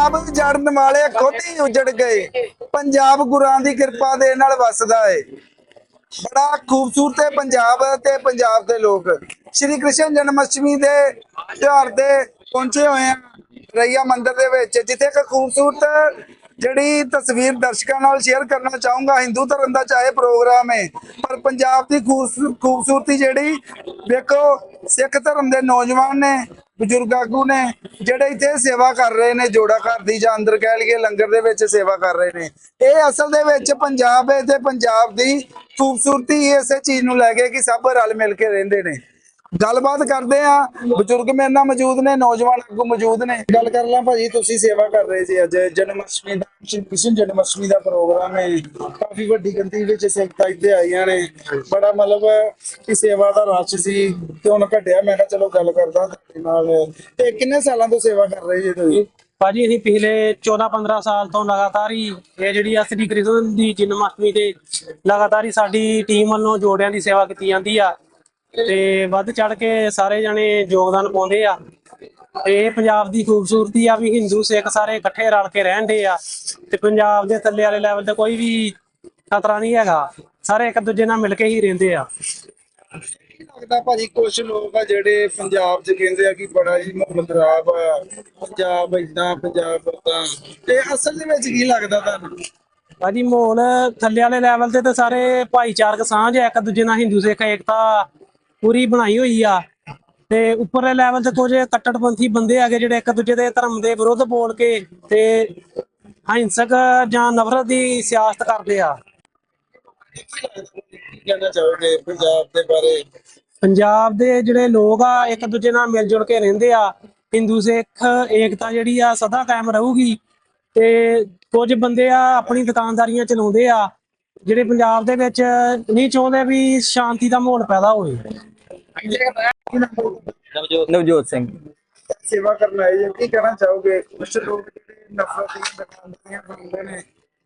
ਪੰਜਾਬ ਜੜਨ ਵਾਲੇ ਖੁਦ ਹੀ ਉਜੜ ਗਏ। ਪੰਜਾਬ ਗੁਰਾਂ ਦੀ ਕਿਰਪਾ ਦੇ ਨਾਲ ਵਸਦਾ ਏ। ਬੜਾ ਖੂਬਸੂਰਤ ਹੈ ਪੰਜਾਬ ਤੇ ਪੰਜਾਬ ਦੇ ਲੋਕ। ਸ਼੍ਰੀ ਕ੍ਰਿਸ਼ਨ ਜਨਮਸ਼ਟਮੀ ਦੇ ਤਿਉਹਾਰ ਤੇ ਪਹੁੰਚੇ ਹੋਏ ਆ ਰਈਆ ਮੰਦਿਰ ਦੇ ਵਿੱਚ, ਜਿੱਥੇ ਇੱਕ ਖੂਬਸੂਰਤ ਜਿਹੜੀ ਤਸਵੀਰ ਦਰਸ਼ਕਾਂ ਨਾਲ ਸ਼ੇਅਰ ਕਰਨਾ ਚਾਹੂੰਗਾ। ਹਿੰਦੂ ਧਰਮ ਦਾ ਚਾਹੇ ਪ੍ਰੋਗਰਾਮ ਹੈ ਪਰ ਪੰਜਾਬ ਦੀ ਖੂਬਸੂ- ਖੂਬਸੂਰਤੀ ਜਿਹੜੀ ਵੇਖੋ ਸਿੱਖ ਧਰਮ ਦੇ ਨੌਜਵਾਨ ਨੇ ਬਜ਼ੁਰਗ ਆਗੂ ਨੇ, ਜਿਹੜੇ ਇੱਥੇ ਸੇਵਾ ਕਰ ਰਹੇ ਨੇ, ਜੋੜਾ ਘਰ ਦੀ ਜਾਂ ਅੰਦਰ ਕਹਿ ਲਈਏ ਲੰਗਰ ਦੇ ਵਿੱਚ ਸੇਵਾ ਕਰ ਰਹੇ ਨੇ। ਇਹ ਅਸਲ ਦੇ ਵਿੱਚ ਪੰਜਾਬ ਹੈ ਤੇ ਪੰਜਾਬ ਦੀ ਖੂਬਸੂਰਤੀ ਇਸੇ ਚੀਜ਼ ਨੂੰ ਲੈ ਕੇ ਕਿ ਸਭ ਰਲ ਮਿਲ ਕੇ ਰਹਿੰਦੇ ਨੇ। ਗੱਲਬਾਤ ਕਰਦੇ ਆ। ਬਜ਼ੁਰਗ ਮੇਰੇ ਨਾਲ ਮੌਜੂਦ ਨੇ ਨੌਜਵਾਨ ਆਗੂ ਮੌਜੂਦ ਨੇ। ਗੱਲ ਕਰ ਲਾਂ ਭਾਜੀ ਤੁਸੀਂ ਸੇਵਾ ਕਰ ਰਹੇ ਸੀ ਅੱਜ। ਜਨਮ ਅਸ਼ਟਮੀ ਦਾ ਸ਼੍ਰੀ ਕ੍ਰਿਸ਼ਨ ਜਨਮ ਅਸ਼ਟਮੀ ਦਾ ਪ੍ਰੋਗਰਾਮ ਹੈ। ਕਾਫੀ ਵੱਡੀ ਗਿਣਤੀ ਵਿੱਚ ਸੰਗਤਾਂ ਇੱਥੇ ਆਈਆਂ ਨੇ। ਬੜਾ ਮਤਲਬ ਕਿ ਸੇਵਾ ਦਾ ਰਸ਼ ਸੀ ਤੇ ਹੁਣ ਘਟਿਆ। ਮੈਂ ਕਿਹਾ ਚਲੋ ਗੱਲ ਕਰਦਾ ਤੁਹਾਡੇ ਨਾਲ। ਤੇ ਕਿੰਨੇ ਸਾਲਾਂ ਤੋਂ ਸੇਵਾ ਕਰ ਰਹੇ ਜੀ ਤੁਸੀਂ? ਭਾਜੀ ਅਸੀਂ ਪਿਛਲੇ 14-15 ਸਾਲ ਤੋਂ ਲਗਾਤਾਰ ਹੀ ਇਹ ਜਿਹੜੀ ਆ ਸ੍ਰੀ ਕ੍ਰਿਸ਼ਨ ਦੀ ਜਨਮ ਅਸ਼ਟਮੀ ਤੇ ਲਗਾਤਾਰ ਹੀ ਸਾਡੀ ਟੀਮ ਵੱਲੋਂ ਜੋੜਿਆਂ ਦੀ ਸੇਵਾ ਕੀਤੀ ਜਾਂਦੀ ਆ। ਤੇ ਵੱਧ ਚੜ ਕੇ ਸਾਰੇ ਜਣੇ ਯੋਗਦਾਨ ਪਾਉਂਦੇ ਆ। ਇਹ ਪੰਜਾਬ ਦੀ ਖੂਬਸੂਰਤੀ ਆ ਵੀ ਹਿੰਦੂ ਸਿੱਖ ਸਾਰੇ ਇਕੱਠੇ ਰਲ ਕੇ ਰਹਿੰਦੇ ਆ। ਤੇ ਪੰਜਾਬ ਦੇ ਥੱਲੇ ਵਾਲੇ ਲੈਵਲ ਤੇ ਕੋਈ ਵੀ ਖਤਰਾ ਨਹੀਂ ਹੈਗਾ। ਸਾਰੇ ਇੱਕ ਦੂਜੇ ਨਾਲ ਮਿਲ ਕੇ ਹੀ ਰਹਿੰਦੇ ਆ। ਲੱਗਦਾ ਭਾਜੀ ਕੁਝ ਲੋਕ ਆ ਜਿਹੜੇ ਪੰਜਾਬ 'ਚ ਕਹਿੰਦੇ ਆ ਕਿ ਬੜਾ ਹੀ ਮਾਹੌਲ ਖਰਾਬ ਆ। ਪੰਜਾਬ ਇਦਾਂ ਪੰਜਾਬ ਉਦਾਂ ਤੇ ਅਸਲ ਦੇ ਵਿੱਚ ਕੀ ਲੱਗਦਾ ਤੁਹਾਨੂੰ? ਭਾਜੀ ਮਾਹੌਲ ਥੱਲੇ ਵਾਲੇ ਲੈਵਲ ਤੇ ਤਾਂ ਸਾਰੇ ਭਾਈਚਾਰਕ ਸਾਂਝ ਹੈ ਇੱਕ ਦੂਜੇ ਨਾਲ ਹਿੰਦੂ ਸਿੱਖ ਏਕਤਾ ਪੂਰੀ ਬਣਾਈ ਹੋਈ ਆ। ਤੇ ਉੱਪਰਲੇ ਲੈਵਲ ਤੇ ਕੁਝ ਕੱਟੜਪੰਥੀ ਬੰਦੇ ਹੈਗੇ ਜਿਹੜੇ ਇੱਕ ਦੂਜੇ ਦੇ ਧਰਮ ਦੇ ਵਿਰੁੱਧ ਬੋਲ ਕੇ ਤੇ ਹਿੰਸਕ ਜਾਂ ਨਫ਼ਰਤ ਦੀ ਸਿਆਸਤ ਕਰਦੇ ਆ। ਕਹਿਣਾ ਚਾਹੋਗੇ ਪੰਜਾਬ ਦੇ ਬਾਰੇ ਪੰਜਾਬ ਦੇ ਜਿਹੜੇ ਲੋਕ ਆ, ਇੱਕ ਦੂਜੇ ਨਾਲ ਮਿਲ ਜੁਲ ਕੇ ਰਹਿੰਦੇ ਆ। ਹਿੰਦੂ, ਸਿੱਖ, ਏਕਤਾ ਜਿਹੜੀ ਆ, ਸਦਾ ਕਾਇਮ ਰਹੂਗੀ। ਤੇ ਕੁਝ ਬੰਦੇ ਆ, ਆਪਣੀ ਦੁਕਾਨਦਾਰੀਆਂ ਚਲਾਉਂਦੇ ਆ। ਜਿਹੜੇ ਪੰਜਾਬ ਦੇ ਵਿੱਚ ਨਹੀਂ ਚਾਹੁੰਦੇ ਵੀ ਸ਼ਾਂਤੀ ਦਾ ਮਾਹੌਲ ਪੈਦਾ ਹੋਵੇ। ਨਵਜੋਤ ਸਿੰਘ। ਸੇਵਾ ਕਰਨ ਆਏ ਜੇ। ਕੀ ਕਹਿਣਾ ਚਾਹੋਗੇ? ਕੁਝ ਲੋਕ ਜਿਹੜੇ ਨਫ਼ਰਤ ਦੀਆਂ ਦੁਕਾਨਦਾਰੀਆਂ ਖੋਲ੍ਹਦੇ ਨੇ।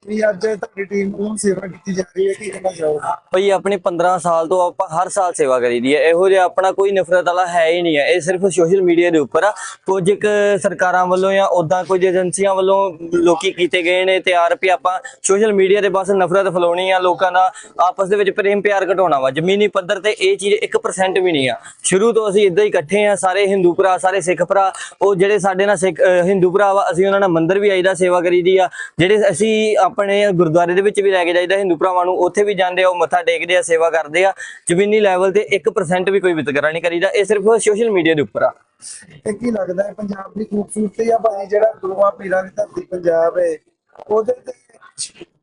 ਵੀ ਅੱਜ ਤੁਹਾਡੀ ਟੀਮ ਨੂੰ ਸੇਵਾ ਕੀਤੀ ਜਾ ਰਹੀ ਹੈ, ਕੀ ਕਹਿਣਾ ਚਾਹੋਗੇ? ਭਈ ਆਪਣੀ 15 ਸਾਲ ਤੋਂ ਆਪਾਂ ਹਰ ਸਾਲ ਸੇਵਾ ਕਰੀਦੀ ਹੈ। ਇਹੋ ਜਿਹਾ ਆਪਣਾ ਕੋਈ ਨਫ਼ਰਤ ਵਾਲਾ ਹੈ ਹੀ ਨਹੀਂ ਹੈ। ਇਹ ਸਿਰਫ ਸੋਸ਼ਲ ਮੀਡੀਆ ਦੇ ਉੱਪਰ ਆ। ਕੁਝ ਇੱਕ ਸਰਕਾਰਾਂ ਵੱਲੋਂ ਜਾਂ ਉਦਾਂ ਕੁਝ ਏਜੰਸੀਆਂ ਵੱਲੋਂ ਲੋਕੀ ਕੀਤੇ ਗਏ ਨੇ ਤਿਆਰ ਵੀ ਆਪਾਂ ਸੋਸ਼ਲ ਮੀਡੀਆ ਤੇ ਬਸ ਨਫ਼ਰਤ ਫੈਲਾਉਣੀ ਆ ਲੋਕਾਂ ਦਾ। ਆਪਸ ਦੇ ਵਿੱਚ ਪ੍ਰੇਮ ਪਿਆਰ ਘਟਾਉਣਾ ਵਾ। ਜ਼ਮੀਨੀ ਪੱਧਰ ਤੇ ਇਹ ਚੀਜ਼ 1% ਵੀ ਨਹੀਂ ਆ। ਸ਼ੁਰੂ ਤੋਂ ਅਸੀਂ ਇਦਾਂ ਹੀ ਇਕੱਠੇ ਆ, ਸਾਰੇ ਹਿੰਦੂ ਭਰਾ, ਸਾਰੇ ਸਿੱਖ ਭਰਾ। ਉਹ ਜਿਹੜੇ ਸਾਡੇ ਨਾਲ ਸਿੱਖ ਹਿੰਦੂ ਭਰਾ ਵਾ, ਅਸੀਂ ਉਹਨਾਂ ਨਾਲ ਮੰਦਿਰ ਵੀ ਆਈਦਾ ਸੇਵਾ ਕਰੀਦੀ ਆ। ਜਿਹੜੇ ਅਸੀਂ ਆਪਣੇ ਗੁਰਦੁਆਰੇ ਦੇ ਵਿੱਚ ਵੀ ਲੈ ਕੇ ਜਾਈਦਾ, ਹਿੰਦੂ ਭਰਾਵਾਂ ਨੂੰ ਉੱਥੇ ਵੀ ਜਾਂਦੇ ਆ, ਉਹ ਮੱਥਾ ਟੇਕਦੇ ਆ, ਸੇਵਾ ਕਰਦੇ ਆ, ਜ਼ਮੀਨੀ ਲੈਵਲ ਤੇ 1% ਵੀ ਕੋਈ ਵਿਤਕਰਾ ਨਹੀਂ ਕਰੀਦਾ, ਇਹ ਸਿਰਫ ਸੋਸ਼ਲ ਮੀਡੀਆ ਦੇ ਉੱਪਰ ਆ। ਤੇ ਕੀ ਲੱਗਦਾ ਹੈ, ਪੰਜਾਬ ਦੀ ਖੂਬਸੂਰਤੀ ਆ ਭਾਜੀ ਜਿਹੜਾ ਗੁਰੂਆਂ ਪੀਰਾਂ ਦੀ ਧਰਤੀ ਪੰਜਾਬ ਹੈ ਉਹਦੇ ਤੇ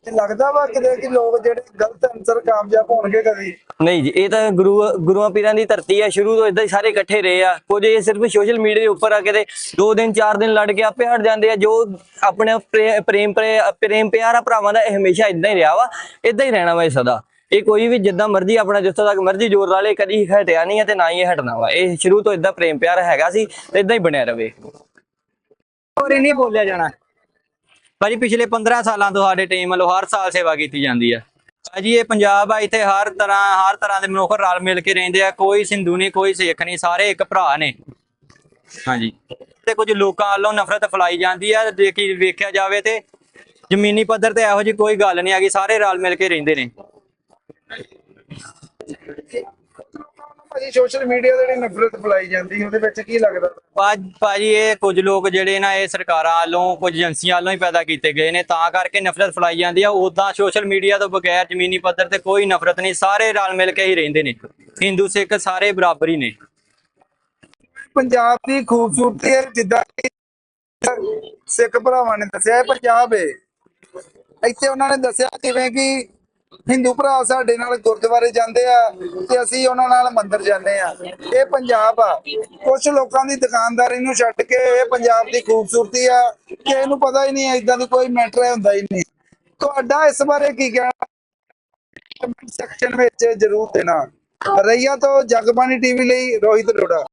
ਲੱਗਦਾ ਵਾ ਕਿਤੇ ਕਿ ਲੋਕ ਜਿਹੜੇ ਗਲਤ ਅਨਸਰ ਕਾਮਯਾਬ ਹੋਣਗੇ ਕਦੀ? ਨਹੀਂ ਜੀ ਇਹ ਤਾਂ ਗੁਰੂ ਗੁਰੂਆਂ ਪੀਰਾਂ ਦੀ ਧਰਤੀ ਹੈ ਸ਼ੁਰੂ ਤੋਂ ਇਦਾਂ ਹੀ ਸਾਰੇ ਇਕੱਠੇ ਰਹੇ ਆ। ਕੁਝ ਇਹ ਸਿਰਫ ਸੋਸ਼ਲ ਮੀਡੀਆ ਦੇ ਉੱਪਰ ਆ ਕੇ ਤੇ ਦੋ ਦਿਨ ਚਾਰ ਦਿਨ ਲੜ ਕੇ ਆਪੇ ਹਟ ਜਾਂਦੇ ਆ ਜੋ ਆਪਣੇ ਪ੍ਰੇ- ਪ੍ਰੇਮ ਪ੍ਰੇ- ਪ੍ਰੇਮ ਪਿਆਰ ਆ ਭਰਾਵਾਂ ਦਾ ਇਹ ਹਮੇਸ਼ਾ ਇਦਾਂ ਹੀ ਰਿਹਾ ਵਾ ਇਦਾਂ ਹੀ ਰਹਿਣਾ ਵਾ ਇਹ ਸਦਾ। ਇਹ ਕੋਈ ਵੀ ਜਿੱਦਾਂ ਮਰਜ਼ੀ ਆਪਣਾ ਜਿੱਥੋਂ ਤੱਕ ਮਰਜ਼ੀ ਜ਼ੋਰ ਲਾ ਲੇ ਕਦੀ ਹਟਿਆ ਨਹੀਂ ਹੈ ਤੇ ਨਾ ਹੀ ਇਹ ਹਟਣਾ ਵਾ। ਇਹ ਸ਼ੁਰੂ ਤੋਂ ਇਦਾਂ ਪ੍ਰੇਮ ਪਿਆਰ ਹੈਗਾ ਸੀ ਤੇ ਇਦਾਂ ਹੀ ਬਣਿਆ ਰਵੇ। ਹੋਰ ਨਹੀਂ ਬੋਲਿਆ ਜਾਣਾ। ਭਾਜੀ, ਪਿਛਲੇ 15 ਸਾਲਾਂ ਤੋਂ ਸਾਡੇ ਟੀਮ ਵੱਲੋਂ ਹਰ ਸਾਲ ਸੇਵਾ ਕੀਤੀ ਜਾਂਦੀ ਹੈ ਭਾਜੀ, ਇਹ ਪੰਜਾਬ ਆ, ਇੱਥੇ ਹਰ ਤਰ੍ਹਾਂ ਹਰ ਤਰ੍ਹਾਂ ਦੇ ਮਨੁੱਖ ਰਲ ਮਿਲ ਕੇ ਰਹਿੰਦੇ ਆ। ਕੋਈ ਸਿੰਧੂ ਨਹੀਂ, ਕੋਈ ਸਿੱਖ ਨਹੀਂ, ਸਾਰੇ ਇੱਕ ਭਰਾ ਨੇ। ਹਾਂਜੀ। ਤੇ ਕੁਝ ਲੋਕਾਂ ਵੱਲੋਂ ਨਫ਼ਰਤ ਫੈਲਾਈ ਜਾਂਦੀ ਹੈ ਦੇਖੀ ਵੇਖਿਆ ਜਾਵੇ ਤੇ ਜ਼ਮੀਨੀ ਪੱਧਰ ਤੇ ਇਹੋ ਜੀ ਕੋਈ ਗੱਲ ਨਹੀਂ ਹੈਗੀ, ਸਾਰੇ ਰਲ ਮਿਲ ਕੇ ਰਹਿੰਦੇ ਨੇ। ਭਾਜੀ ਸੋਸ਼ਲ ਮੀਡੀਆ ਤੇ ਜਿਹੜੀ ਨਫ਼ਰਤ ਫੈਲਾਈ ਜਾਂਦੀ ਉਹਦੇ ਵਿੱਚ ਕੀ ਲੱਗਦਾ? ਭਾਜ- ਭਾਜੀ ਇਹ ਕੁਝ ਲੋਕ ਜਿਹੜੇ ਨਾ ਇਹ ਸਰਕਾਰਾਂ ਵੱਲੋਂ ਕੁਝ ਏਜੰਸੀਆਂ ਵੱਲੋਂ ਹੀ ਪੈਦਾ ਕੀਤੇ ਗਏ ਨੇ ਤਾਂ ਕਰਕੇ ਨਫ਼ਰਤ ਫੈਲਾਈ ਜਾਂਦੀ ਆ। ਉਦਾਂ ਸੋਸ਼ਲ ਮੀਡੀਆ ਤੋਂ ਬਗੈਰ ਜ਼ਮੀਨੀ ਪੱਧਰ ਤੇ ਕੋਈ ਨਫ਼ਰਤ ਨਹੀਂ ਸਾਰੇ ਰਲ ਮਿਲ ਕੇ ਹੀ ਰਹਿੰਦੇ ਨੇ। ਹਿੰਦੂ ਸਿੱਖ ਸਾਰੇ ਬਰਾਬਰ ਹੀ ਨੇ। ਪੰਜਾਬ ਦੀ ਖੂਬਸੂਰਤੀ ਹੈ ਜਿੱਦਾਂ ਕਿ ਸਿੱਖ ਭਰਾਵਾਂ ਨੇ ਦੱਸਿਆ ਇਹ ਪੰਜਾਬ ਹੈ ਇੱਥੇ ਉਹਨਾਂ ਨੇ ਦੱਸਿਆ ਕਿਵੇਂ ਕਿ ਹਿੰਦੂ ਭਰਾ ਸਾਡੇ ਨਾਲ ਗੁਰਦੁਆਰੇ ਜਾਂਦੇ ਆ ਤੇ ਅਸੀਂ ਉਹਨਾਂ ਨਾਲ ਮੰਦਿਰ ਜਾਂਦੇ ਆ। ਇਹ ਪੰਜਾਬ ਆ। ਕੁਝ ਲੋਕਾਂ ਦੀ ਦੁਕਾਨਦਾਰੀ ਨੂੰ ਛੱਡ ਕੇ ਇਹ ਪੰਜਾਬ ਦੀ ਖੂਬਸੂਰਤੀ ਆ ਕਿ ਇਹਨੂੰ ਪਤਾ ਹੀ ਨਹੀਂ ਇਦਾਂ ਦੀ ਕੋਈ ਮੈਟਰ ਹੁੰਦਾ ਹੀ ਨਹੀਂ। ਤੁਹਾਡਾ ਇਸ ਬਾਰੇ ਕੀ ਕਹਿਣਾ? ਕਮੈਂਟ ਸੈਕਸ਼ਨ ਵਿੱਚ ਜਰੂਰ ਦੇਣਾ। ਰਈਆ ਤੋਂ ਜਗਬਾਣੀ ਟੀਵੀ ਲਈ ਰੋਹਿਤ ਲੋੜਾ